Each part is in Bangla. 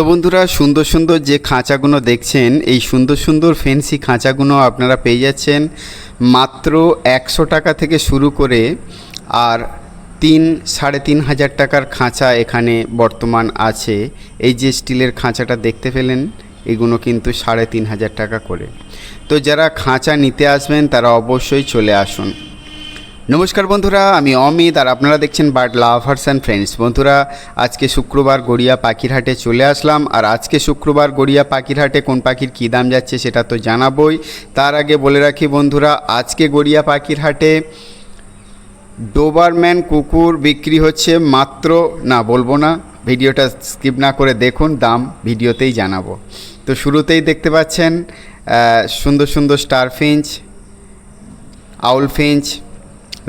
তো বন্ধুরা, সুন্দর সুন্দর যে খাঁচাগুলো দেখছেন, এই সুন্দর সুন্দর ফেন্সি খাঁচাগুলো আপনারা পেয়ে যাচ্ছেন মাত্র একশো টাকা থেকে শুরু করে আর তিন, সাড়ে তিন হাজার টাকার খাঁচা এখানে বর্তমান আছে। এই যে স্টিলের খাঁচাটা দেখতে পেলেন, এগুলো কিন্তু সাড়ে তিন হাজার টাকা করে। তো যারা খাঁচা নিতে আসবেন, তারা অবশ্যই চলে আসুন। নমস্কার বন্ধুরা, আমি অমিত আর আপনারা দেখছেন বার্ড লাভার্স অ্যান্ড ফ্রেন্ডস বন্ধুরা, আজকে শুক্রবার গড়িয়া পাখিরহাটে চলে আসলাম আর আজকে শুক্রবার গড়িয়া পাখিরহাটে কোন পাখির কী দাম যাচ্ছে সেটা তো জানাবই। তার আগে বলে রাখি বন্ধুরা, আজকে গড়িয়া পাখিরহাটে ডোবারম্যান কুকুর বিক্রি হচ্ছে মাত্র, না বলব না, ভিডিওটা স্কিপ না করে দেখুন, দাম ভিডিওতেই জানাব। তো শুরুতেই দেখতে পাচ্ছেন সুন্দর সুন্দর star finch owl finch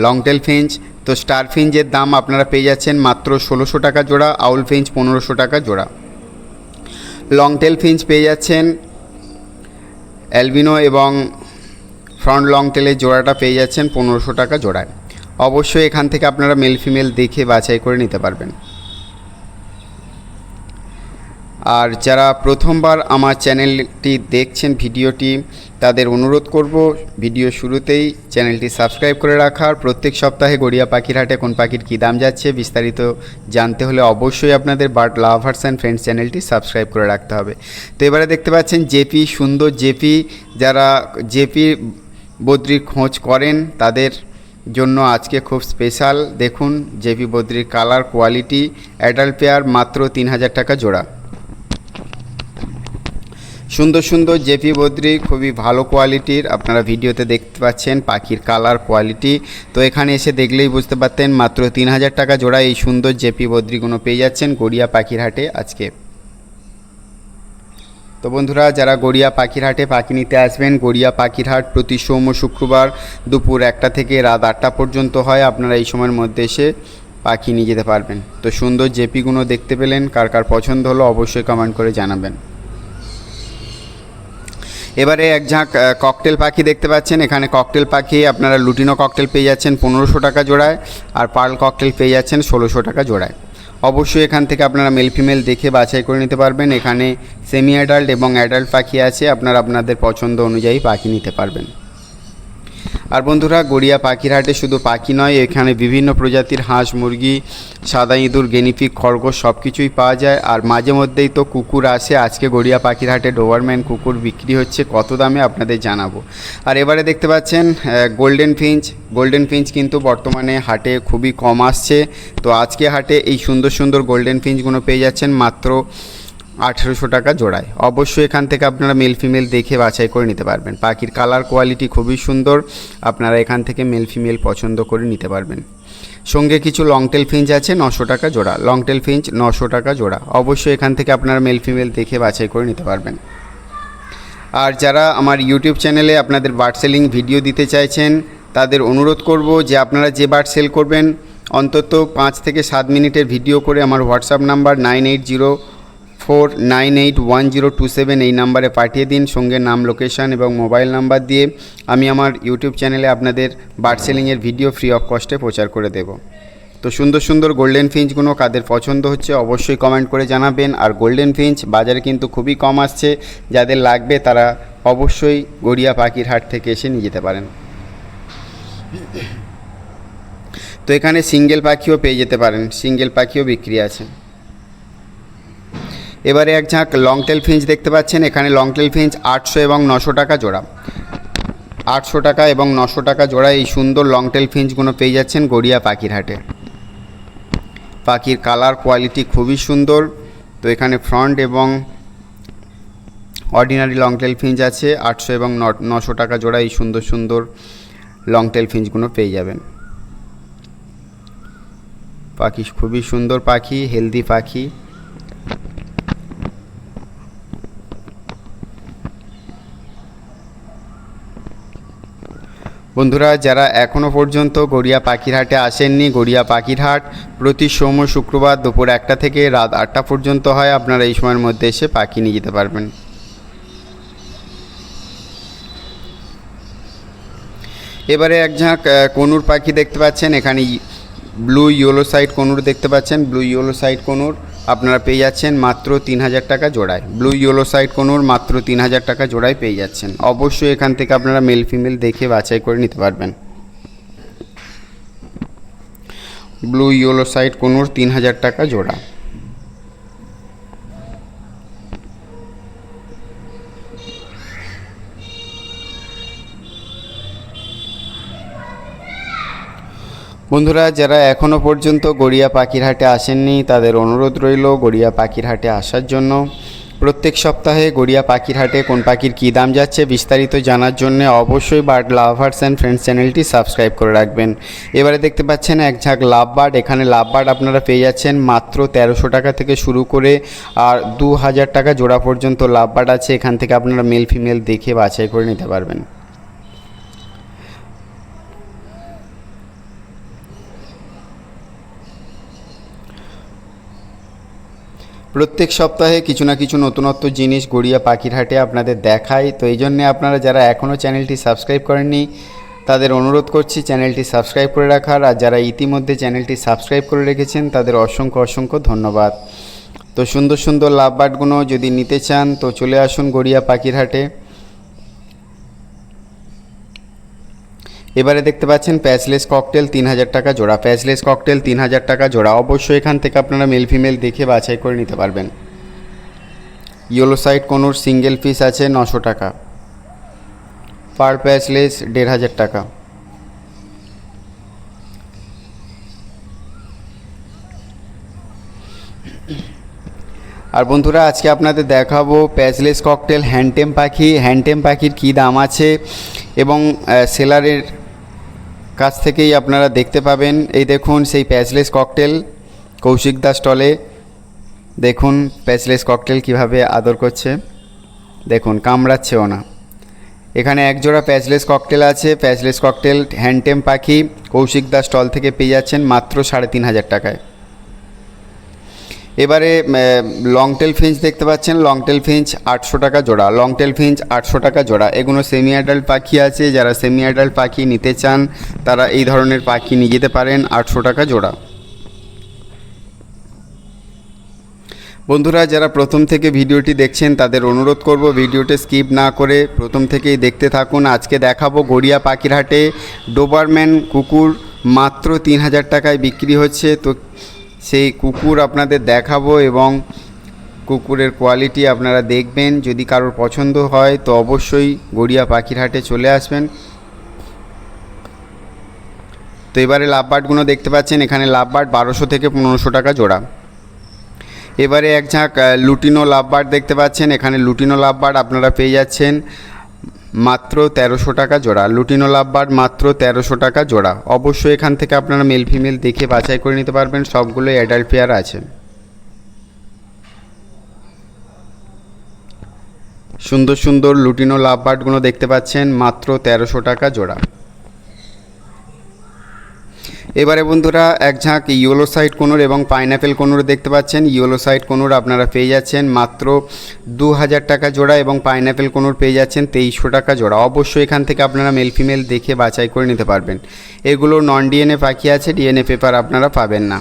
longtail finch তো স্টার ফিঞ্চের দাম আপনারা পেয়ে যাচ্ছেন মাত্র ষোলোশো টাকা জোড়া আউল ফিঞ্চ পনেরোশো টাকা জোড়া। লংটেল ফিঞ্চ পেয়ে যাচ্ছেন অ্যালবিনো এবং ফ্রন্ট লং টেলের জোড়াটা পেয়ে যাচ্ছেন পনেরোশো টাকা জোড়ায়। অবশ্যই এখান থেকে আপনারা মেল ফিমেল দেখে বাছাই করে নিতে পারবেন। আর যারা প্রথমবার আমার চ্যানেলটি দেখছেন ভিডিওটি, তাদের অনুরোধ করব ভিডিও শুরুতেই চ্যানেলটি সাবস্ক্রাইব করে রাখার। প্রত্যেক সপ্তাহে গড়িয়া পাখির হাটে কোন পাখির কী দাম যাচ্ছে বিস্তারিত জানতে হলে অবশ্যই আপনাদের বার্ড লাভার্স অ্যান্ড ফ্রেন্ডস চ্যানেলটি সাবস্ক্রাইব করে রাখতে হবে। তো এবারে দেখতে পাচ্ছেন জেপি, সুন্দর জেপি। যারা জেপি বদ্রির খোঁজ করেন, তাদের জন্য আজকে খুব স্পেশাল। দেখুন, জেপি বদ্রির কালার, কোয়ালিটি, অ্যাডাল্ট পেয়ার মাত্র তিন হাজার টাকা জোড়া। সুন্দর সুন্দর জেপি বদ্রি, খুবই ভালো কোয়ালিটির, আপনারা ভিডিওতে দেখতে পাচ্ছেন পাখির কালার, কোয়ালিটি। তো এখানে এসে দেখলেই বুঝতে পারতেন মাত্র তিন হাজার টাকা জোড়া এই সুন্দর জেপি বদ্রিগুলো পেয়ে যাচ্ছেন গড়িয়া পাখির হাটে আজকে। তো বন্ধুরা, যারা গড়িয়া পাখির হাটে পাখি নিতে আসবেন, গড়িয়া পাখির হাট প্রতি সোম শুক্রবার দুপুর একটা থেকে রাত আটটা পর্যন্ত হয়, আপনারা এই সময়ের মধ্যে এসে পাখি নিয়ে যেতে পারবেন। তো সুন্দর জেপিগুলো দেখতে পেলেন, কার কার পছন্দ হলো অবশ্যই কমেন্ট করে জানাবেন। এবারে এক ঝাঁক ককটেল পাখি দেখতে পাচ্ছেন। এখানে ককটেল পাখি, আপনারা লুটিনো ককটেল পেয়ে যাচ্ছেন পনেরোশো টাকা জোড়ায় আর পার্ল ককটেল পেয়ে যাচ্ছেন ষোলোশো টাকা জোড়ায়। অবশ্যই এখান থেকে আপনারা মেল ফিমেল দেখে বাছাই করে নিতে পারবেন। এখানে সেমি অ্যাডাল্ট এবং অ্যাডাল্ট পাখি আছে। আপনারা আপনাদের পছন্দ অনুযায়ী পাখি নিতে পারবেন। আর বন্ধুরা, গড়িয়া পাখির হাটে শুধু পাখি নয়, এখানে বিভিন্ন প্রজাতির হাঁস, মুরগি, সাদা ইঁদুর গেনিপিক খরগোশ সব কিছুই পাওয়া যায়। আর মাঝে মধ্যেই তো কুকুর আসে। আজকে গড়িয়া পাখির হাটে ডোবারম্যান কুকুর বিক্রি হচ্ছে কত দামে আপনাদের জানাব। আর এবারে দেখতে পাচ্ছেন গোল্ডেন ফিঞ্চ। গোল্ডেন ফিঞ্চ কিন্তু বর্তমানে হাটে খুবই কম আসছে। তো আজকে হাটে এই সুন্দর সুন্দর গোল্ডেন ফিঞ্চগুলো পেয়ে যাচ্ছেন মাত্র আঠেরোশো টাকা জোড়ায়। অবশ্যই এখান থেকে আপনারা মেল ফিমেল দেখে বাছাই করে নিতে পারবেন। পাখির কালার কোয়ালিটি খুবই সুন্দর। আপনারা এখান থেকে মেল ফিমেল পছন্দ করে নিতে পারবেন। সঙ্গে কিছু লংটেল ফিঞ্চ আছে, নশো টাকা জোড়া। লংটেল ফিঞ্চ নশো টাকা জোড়া। অবশ্যই এখান থেকে আপনারা মেল ফিমেল দেখে বাছাই করে নিতে পারবেন। আর যারা আমার ইউটিউব চ্যানেলে আপনাদের বার্ড সেলিং ভিডিও দিতে চাইছেন, তাদের অনুরোধ করব যে আপনারা যে বার্ড সেল করবেন, অন্তত পাঁচ থেকে সাত মিনিটের ভিডিও করে আমার WhatsApp number nine eight zero four nine eight one zero two seven এই নাম্বারে পাঠিয়ে দিন, সঙ্গে নাম লোকেশন এবং মোবাইল নাম্বার দিয়ে আমি আমার ইউটিউব চ্যানেলে আপনাদের বার্ড সেলিংয়ের ভিডিও ফ্রি অফ কস্টে প্রচার করে দেব। তো সুন্দর সুন্দর গোল্ডেন ফিঞ্চগুলো কাদের পছন্দ হচ্ছে অবশ্যই কমেন্ট করে জানাবেন। আর গোল্ডেন ফিঞ্চ বাজারে কিন্তু খুবই কম আসছে, যাদের লাগবে তারা অবশ্যই গড়িয়া পাখির হাট থেকে এসে নিয়ে যেতে পারেন। তো এখানে সিঙ্গেল পাখিও পেয়ে যেতে পারেন সিঙ্গেল পাখিও বিক্রি আছে। এবারে এক ঝাঁক লংটেল ফিঞ্চ দেখতে পাচ্ছেন। এখানে লংটেল ফিঞ্চ আটশো এবং নশো টাকা জোড়া। আটশো টাকা এবং নশো টাকা জোড়া এই সুন্দর লংটেল ফিঞ্চগুলো পেয়ে যাচ্ছেন গড়িয়া পাখির হাটে। পাখির কালার কোয়ালিটি খুবই সুন্দর। তো এখানে ফ্রন্ট এবং অর্ডিনারি লংটেল ফিঞ্চ আছে। আটশো এবং নশো টাকা জোড়া এই সুন্দর সুন্দর লংটেল ফিঞ্চগুলো পেয়ে যাবেন। পাখি খুবই সুন্দর পাখি হেলদি পাখি। বন্ধুরা, যারা এখনও পর্যন্ত গড়িয়া পাখিরহাটে আসেননি, গড়িয়া পাখিরহাট প্রতি সোম শুক্রবার দুপুর একটা থেকে রাত আটটা পর্যন্ত হয়। আপনারা এই সময়ের মধ্যে এসে পাখি নিয়ে যেতে পারবেন। এবারে এক ঝাঁক কনুর পাখি দেখতে পাচ্ছেন। এখানে ব্লু ইয়েলো সাইড কনুর দেখতে পাচ্ছেন, ব্লু ইয়েলো সাইড কনুর আপনারা পেয়ে যাচ্ছেন মাত্র তিন হাজার টাকা জোড়ায়। ব্লু ইয়েলো সাইড কনুর মাত্র তিন হাজার টাকা জোড়ায় পেয়ে যাচ্ছেন। অবশ্যই এখান থেকে আপনারা মেল ফিমেল দেখে বাছাই করে নিতে পারবেন। ব্লু ইয়েলো সাইড কনুর তিন হাজার টাকা জোড়া। বন্ধুরা, যারা এখনও পর্যন্ত গড়িয়া পাখির হাটে আসেননি, তাদের অনুরোধ রইল গড়িয়া পাখির হাটে আসার জন্য। প্রত্যেক সপ্তাহে গড়িয়া পাখির হাটে কোন পাখির কী দাম যাচ্ছে বিস্তারিত জানার জন্য অবশ্যই বার্ড লাভার্স অ্যান্ড ফ্রেন্ডস চ্যানেলটি সাবস্ক্রাইব করে রাখবেন। এবারে দেখতে পাচ্ছেন এক ঝাঁক লাভ বার্ড। এখানে লাভ বার্ড আপনারা পেয়ে যাচ্ছেন মাত্র তেরোশো টাকা থেকে শুরু করে আর দু হাজার টাকা জোড়া পর্যন্ত লাভ বার্ড আছে। এখান থেকে আপনারা মেল ফিমেল দেখে বাছাই করে নিতে পারবেন। প্রত্যেক সপ্তাহে কিছু না কিছু নতুনত্ব জিনিস গড়িয়া পাখির হাটে আপনাদের দেখাই। তো এই জন্যে আপনারা যারা এখনও চ্যানেলটি সাবস্ক্রাইব করেননি, তাদের অনুরোধ করছি চ্যানেলটি সাবস্ক্রাইব করে রাখার। আর যারা ইতিমধ্যে চ্যানেলটি সাবস্ক্রাইব করে রেখেছেন, তাদের অসংখ্য অসংখ্য ধন্যবাদ। তো সুন্দর সুন্দর লাভ বার্ডগুলো যদি নিতে চান, তো চলে আসুন গড়িয়া পাখির হাটে। এবারে দেখতে পাচ্ছেন প্যাচলেস ককটেল তিন হাজার টাকা জোড়া। প্যাচলেস ককটেল তিন হাজার টাকা জোড়া। অবশ্যই এখান থেকে আপনারা মেল ফিমেল দেখে বাছাই করে নিতে পারবেন। Yellow side conure single piece আছে নশো টাকা। পার প্যাচলেস দেড় হাজার টাকা। আর বন্ধুরা, আজকে আপনাদের দেখাবো প্যাচলেস ককটেল হ্যান্ডটেম পাখি। হ্যান্ডটেম পাখির কী দাম আছে? এবং সেলারের কাছ থেকেই আপনারা দেখতে পাবেন। এই দেখুন, সেই প্যাচলেস ককটেল কৌশিক দাস স্টলে। দেখুন, প্যাচলেস ককটেল কীভাবে আদর করছে। দেখুন কামড়াচ্ছেও না। এখানে এক জোড়া প্যাচলেস ককটেল আছে। প্যাচলেস ককটেল হ্যান্ডটেম পাখি কৌশিক দাস স্টল থেকে পেয়ে যাচ্ছেন মাত্র সাড়ে তিন হাজার টাকায়। এবারে লংটেল ফিঞ্চ দেখতে পাচ্ছেন। লংটেল ফিঞ্চ আটশো টাকা জোড়া। লংটেল ফিঞ্চ আটশো টাকা জোড়া। এগুলো সেমি অ্যাডাল্ট পাখি আছে। যারা সেমি অ্যাডাল্ট পাখি নিতে চান, তারা এই ধরনের পাখি নিয়ে যেতে পারেন আটশো টাকা জোড়া। বন্ধুরা, যারা প্রথম থেকে ভিডিওটি দেখছেন, তাদের অনুরোধ করব ভিডিওটি স্কিপ না করে প্রথম থেকেই দেখতে থাকুন। আজকে দেখাবো গড়িয়া পাখির হাটে ডোবারম্যান কুকুর মাত্র তিন হাজার টাকায় বিক্রি হচ্ছে। তো সেই কুকুর আপনাদের দেখাবো এবং কুকুরের কোয়ালিটি আপনারা দেখবেন। যদি কারোর পছন্দ হয়, তো অবশ্যই গড়িয়া পাখির হাটে চলে আসবেন। তো এবারে লাভবার্ডগুলো দেখতে পাচ্ছেন, এখানে লাভবার্ড বারোশো থেকে পনেরোশো টাকা জোড়া। এবারে এক ঝাঁক লুটিনো লাভবার্ড দেখতে পাচ্ছেন, এখানে লুটিনো লাভবার্ড আপনারা পেয়ে যাচ্ছেন। মাত্র তেরোশো টাকা জোড়া। লুটিনো লাভবার মাত্র তেরোশো টাকা জোড়া। অবশ্যই এখান থেকে আপনারা মেল ফিমেল দেখে বাছাই করে নিতে পারবেন। সবগুলোই অ্যাডাল্ট পেয়ার আছে। সুন্দর সুন্দর লুটিনো লাভবার্ডগুলো দেখতে পাচ্ছেন। মাত্র তেরোশো টাকা জোড়া। এবারে বন্ধুরা এক ঝাঁক ইয়েলো সাইড কোনোর এবং পাইনঅ্যাপেল কোনোর দেখতে পাচ্ছেন। ইয়েলো সাইড কোনোর আপনারা পেয়ে যাচ্ছেন মাত্র দু হাজার টাকা জোড়া এবং পাইনঅ্যাপেল কোনোর পেয়ে যাচ্ছেন তেইশশো টাকা জোড়া। অবশ্যই এখান থেকে আপনারা মেল ফিমেল দেখে বাছাই করে নিতে পারবেন। এগুলো নন ডিএনএ পাখি আছে ডিএনএ পেপার আপনারা পাবেন না।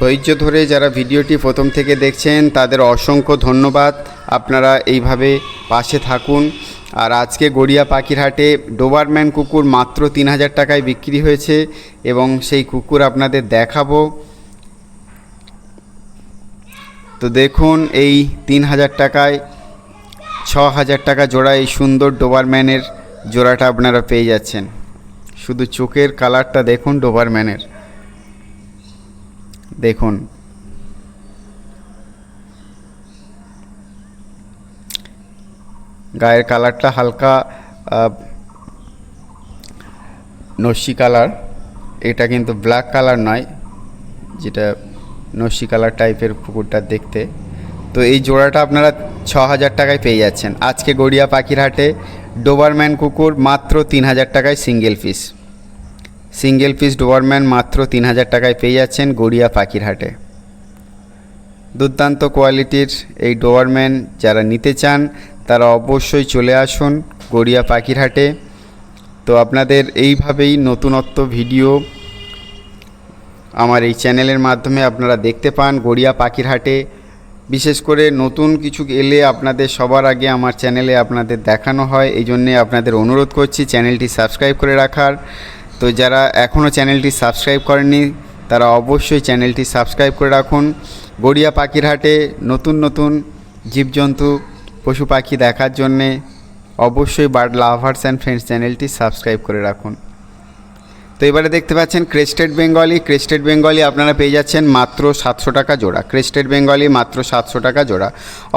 ধৈর্য ধরে যারা ভিডিওটি প্রথম থেকে দেখছেন, তাদের অসংখ্য ধন্যবাদ। আপনারা এইভাবে পাশে থাকুন। আর আজকে গড়িয়া পাখির হাটে ডোবারম্যান কুকুর মাত্র তিন হাজার টাকায় বিক্রি হয়েছে এবং সেই কুকুর আপনাদের দেখাবো। তো দেখুন, এই তিন হাজার টাকায়, ছ হাজার টাকা জোড়া এই সুন্দর ডোবারম্যানের জোড়াটা আপনারা পেয়ে যাচ্ছেন। শুধু চোখের কালারটা দেখুন ডোবারম্যানের। দেখুন। গায়ের কালারটা হালকা নস্যি কালার। এটা কিন্তু ব্ল্যাক কালার নয়, যেটা নস্যি কালার টাইপের পুকুরটা দেখতে। তো এই জোড়াটা আপনারা ছ হাজার টাকায় পেয়ে যাচ্ছেন। আজকে গড়িয়া পাখির হাটে ডোবারম্যান কুকুর মাত্র তিন হাজার টাকায় single piece. Single piece doberman মাত্র তিন হাজার টাকায় পেয়ে যাচ্ছেন গড়িয়া পাখিরহাটে দুর্দান্ত কোয়ালিটির এই ডোয়ারম্যান যারা নিতে চান, তারা অবশ্যই চলে আসুন গড়িয়া পাখিরহাটে তো আপনাদের এইভাবেই নতুনত্ব ভিডিও আমার এই চ্যানেলের মাধ্যমে আপনারা দেখতে পান গড়িয়া পাখিরহাটে বিশেষ করে নতুন কিছু এলে আপনাদের সবার আগে আমার চ্যানেলে আপনাদের দেখানো হয় এই জন্যে আপনাদের অনুরোধ করছি চ্যানেলটি সাবস্ক্রাইব করে রাখার। তো যারা এখনও চ্যানেলটি সাবস্ক্রাইব করেননি, তারা অবশ্যই চ্যানেলটি সাবস্ক্রাইব করে রাখুন। গড়িয়া পাখির হাটে নতুন নতুন জীবজন্তু, পশু পাখি দেখার জন্যে অবশ্যই বার্ড লাভার্স অ্যান্ড ফ্রেন্ডস চ্যানেলটি সাবস্ক্রাইব করে রাখুন। তো এবারে দেখতে পাচ্ছেন ক্রেস্টেড বেঙ্গলি। ক্রেস্টেড বেঙ্গলি আপনারা পেয়ে যাচ্ছেন মাত্র সাতশো টাকা জোড়া। ক্রেস্টেড বেঙ্গলি মাত্র সাতশো টাকা জোড়া।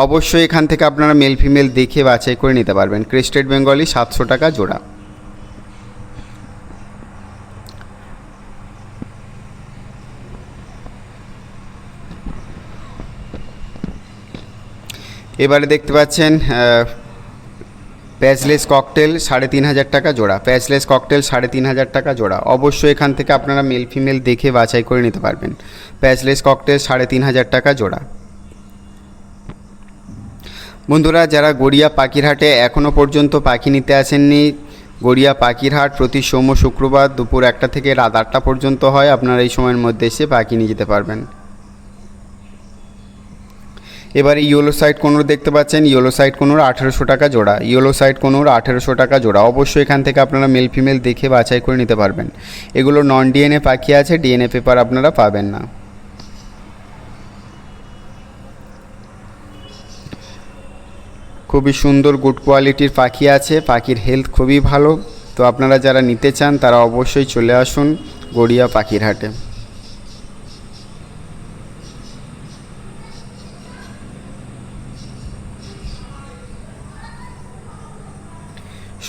অবশ্যই এখান থেকে আপনারা মেল ফিমেল দেখে বাছাই করে নিতে পারবেন। ক্রেস্টেড বেঙ্গলি সাতশো টাকা জোড়া। এবারে দেখতে পাচ্ছেন প্যাচলেস ককটেল সাড়ে তিন হাজার টাকা জোড়া। প্যাচলেস ককটেল সাড়ে তিন হাজার টাকা জোড়া। অবশ্যই এখান থেকে আপনারা মেল ফিমেল দেখে বাছাই করে নিতে পারবেন। প্যাচলেস ককটেল সাড়ে তিন হাজার টাকা জোড়া। বন্ধুরা, যারা গড়িয়া পাখিরহাটে এখনও পর্যন্ত পাখি নিতে আসেননি, গড়িয়া পাখিরহাট প্রতি সোম শুক্রবার দুপুর একটা থেকে রাত আটটা পর্যন্ত হয়। আপনারা এই সময়ের মধ্যে এসে পাখি নিয়ে যেতে পারবেন। এবারে ইয়েলো সাইড কোনোর দেখতে পাচ্ছেন? ইয়েলো সাইড কোনোর আঠেরোশো টাকা জোড়া। ইয়েলো সাইড কোনোর আঠেরোশো টাকা জোড়া। অবশ্যই এখান থেকে আপনারা মেল ফিমেল দেখে বাছাই করে নিতে পারবেন। এগুলো নন ডিএনএ পাখি আছে ডিএনএ পেপার আপনারা পাবেন না। খুবই সুন্দর গুড কোয়ালিটির পাখি আছে। পাখির হেলথ খুবই ভালো। তো আপনারা যারা নিতে চান, তারা অবশ্যই চলে আসুন গড়িয়া পাখির হাটে।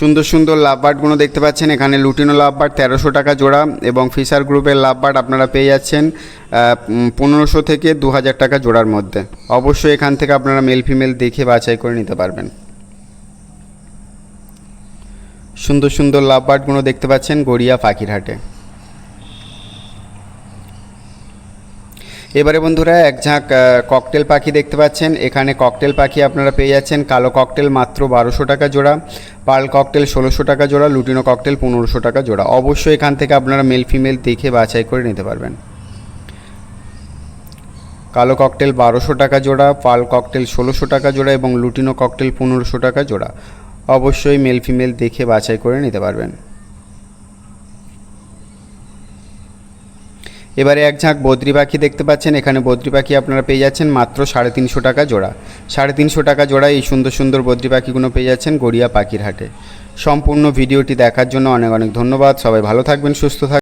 সুন্দর সুন্দর লাভবার্ডগুলো দেখতে পাচ্ছেন। এখানে লুটিনো লাভবার্ড তেরোশো টাকা জোড়া এবং ফিশার গ্রুপের লাভবার্ড আপনারা পেয়ে যাচ্ছেন পনেরোশো থেকে দু হাজার টাকা জোড়ার মধ্যে। অবশ্যই এখান থেকে আপনারা মেল ফিমেল দেখে বাছাই করে নিতে পারবেন। সুন্দর সুন্দর লাভবার্ডগুলো দেখতে পাচ্ছেন গড়িয়া পাখিরহাটে এবারে বন্ধুরা এক ঝাঁক ককটেল পাখি দেখতে পাচ্ছেন। এখানে ককটেল পাখি আপনারা পেয়ে যাচ্ছেন। কালো ককটেল মাত্র বারোশো টাকা জোড়া পার্ল ককটেল ষোলোশো টাকা জোড়া, লুটিনো ককটেল পনেরোশো টাকা জোড়া। অবশ্যই এখান থেকে আপনারা মেল ফিমেল দেখে বাছাই করে নিতে পারবেন। কালো ককটেল বারোশো টাকা জোড়া, পাল ককটেল ষোলোশো টাকা জোড়া এবং লুটিনো ককটেল পনেরোশো টাকা জোড়া। অবশ্যই মেল ফিমেল দেখে বাছাই করে নিতে পারবেন। এবারে এক ঝাঁক বদ্রি পাখি দেখতে পাচ্ছেন। এখানে বদ্রি পাখি আপনারা পেয়ে যাচ্ছেন মাত্র সাড়ে তিনশো টাকা জোড়া। সাড়ে তিনশো টাকা জোড়া এই সুন্দর সুন্দর বদ্রি পাখিগুলো পেয়ে যাচ্ছেন গড়িয়া পাখির হাটে। সম্পূর্ণ ভিডিওটি দেখার জন্য অনেক অনেক ধন্যবাদ। সবাই ভালো থাকবেন, সুস্থ থাকবেন।